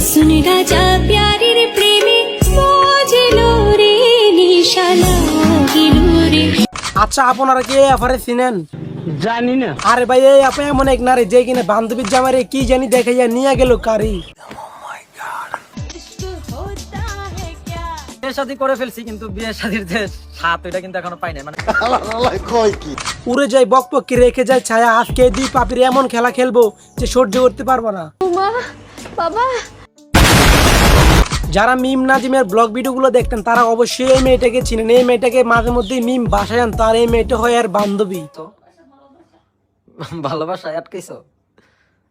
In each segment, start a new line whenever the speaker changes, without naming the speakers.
হাসুন রাজা প্যারির প্রেমে মজিলো রে নিশা লাগিল রে।
আচ্ছা আপনারা কি এফারে চিনেন?
জানি না।
আরে ভাই এই আপনি এমন এক নারী যে কিনা বান্ধবীর জামারে কি জানি দেখাইয়া নিয়ে গেল কারি।
বিয়ে শাদী করে ফেলছি কিন্তু বিয়ে শাদীর যে সাত ওইটা কিন্তু এখনও পাই নাই মানে
উড়ে যায় বকপক্ষে রেখে যায় ছায়া আজকে দুই পাপির এমন খেলা খেলব যে সহ্য করতে পারব না।
বাবা
যারা মিম নাজিমের ব্লগ ভিডিওগুলো দেখতেন তারা অবশ্যই এই মেয়েটাকে চিনেন। এই মেয়েটাকে মাঝে মধ্যে মিম বাসায় আন তার এই মেয়েটা হয় আর বান্ধবী। তো?
ভালোবাসা আটকাইছো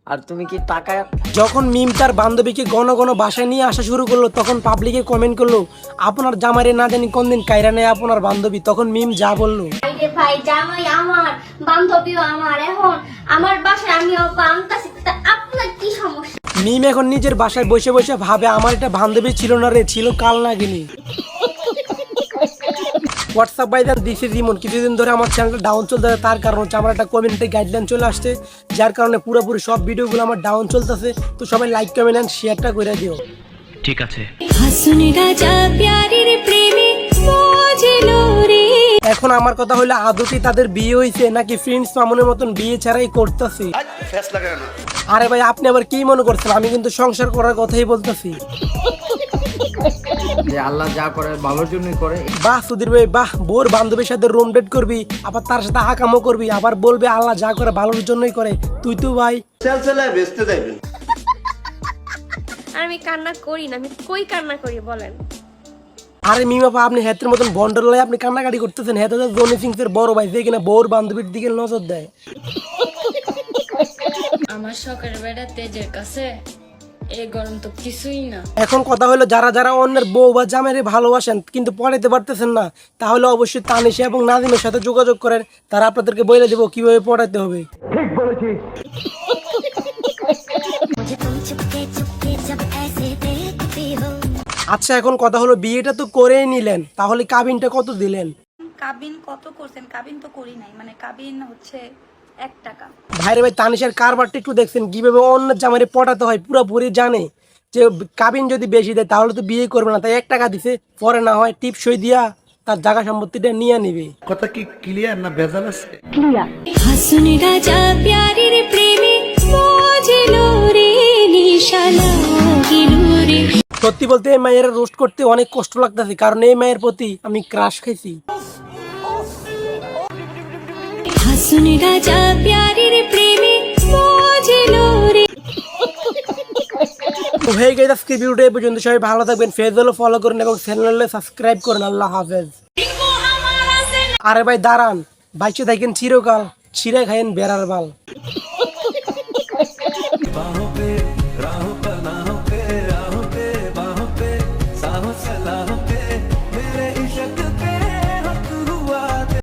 আর তুমি কি টাকা
যখন মিম তার বান্ধবীকে ঘন ঘন বাসায় নিয়ে আসা শুরু করল তখন পাবলিকে কমেন্ট করল আপনার জামারে না জানি কোন দিন কায়রা নেই আপনার বান্ধবী? তখন মিম যা বলল।
ভাই জামাই আমার বান্ধবীও আমার এখন আমার বাসায় আমিও
মিম এখন নিজের বাসায় বসে বসে ভাবে আমার একটা বান্ধবী ছিল না রে ছিল কাল নাগিনি। হোয়াটসঅ্যাপ বাই দেন দিছে রিমন কিছুদিন ধরে আমার চ্যানেলটা ডাউন চলতে তার কারণ হচ্ছে আমার একটা কমিউনিটি গাইডলাইন চলে আসছে যার কারণে পুরোপুরি সব ভিডিওগুলো আমার ডাউন চলতেছে। তো সবাই লাইক কমেন্ট অ্যান্ড শেয়ারটা করে দিও।
হাসুন রাজা প্যারির প্রেমে রে
এখন আমার কথা হলো আদতে তাদের বিয়ে হয়েছে নাকি ফ্রেন্ডস মামুনের মতন বিয়ে ছাড়াই করতেছে? আরে ভাই আপনি আবার কি মনে করছেন? আমি কিন্তু সংসার করার কথাই বলতেছি।
যে আল্লাহ যা করে ভালোর জন্যই করে।
বাহ সুধীর ভাই বাহ বোর বান্ধবীর সাথে রুম ডেট করবি আবার তার সাথে করবি আবার বলবে আল্লাহ যা করে ভালোর জন্যই করে। তুই তো ভাই।
আর আমি কান্না করি না আমি কই কান্না করি বলেন?
আরে মিমাপা আপনি হেতের মতন বন্ডল লাই আপনি কান্নাকাটি করতেছেন। হেতে তো জনি সিং এর বড় ভাই যে কিনা বোর বান্ধবীর দিকে নজর দেয়।
আমার শখের বেড়া তেজের কাছে এই গরম তো কিছুই না।
এখন কথা হলো যারা যারা অন্যের বউ বা জামাইরে ভালোবাসেন কিন্তু পড়াইতে পারতেছেন না তাহলে অবশ্যই তানিশা এবং নাদিমের সাথে যোগাযোগ করেন। তারা আপনাদেরকে বলে দেবো কীভাবে পড়াইতে হবে। আচ্ছা এখন কথা হলো বিয়েটা তো করেই নিলেন তাহলে কাবিনটা কত দিলেন?
কাবিন কত করছেন? কাবিন তো করি নাই মানে কাবিন হচ্ছে এক টাকা।
ভাইরে ভাই তানিশার কারবারটা একটু দেখছেন কীভাবে অন্য জামাইরে পটাতে হয় পুরোপুরি জানে যে কাবিন যদি বেশি দেয় তাহলে তো বিয়ে করবে না তাই এক টাকা দিছে পরে না হয় টিপ সই দিয়া তার জায়গা সম্পত্তিটা নিয়ে নিবে।
কথা কি ক্লিয়ার না ভেজাল আছে?
হাসুন রাজা প্যারির প্রেমে মজিলো রে নিশা লাগিল রে
সত্যি বলতে এই মায়ের রোস্ট করতে অনেক কষ্ট লাগতেছে কারণ এই মায়ের প্রতি আমি ক্রাশ খাইছি।
হাসুন রাজা প্যারির প্রেমে মজিলো রে
তো হয়ে গেছে আজকে ভিডিওটা এই পর্যন্ত। সবাই ভালো থাকবেন ফেস হলো ফলো করুন এবং চ্যানেলে সাবস্ক্রাইব করুন। আল্লাহ হাফেজ। আরে ভাই দাঁড়ান। বাইচে থাকেন চিরকাল ছিঁড়ে খাইন বেড়ার বাল। Vamos a la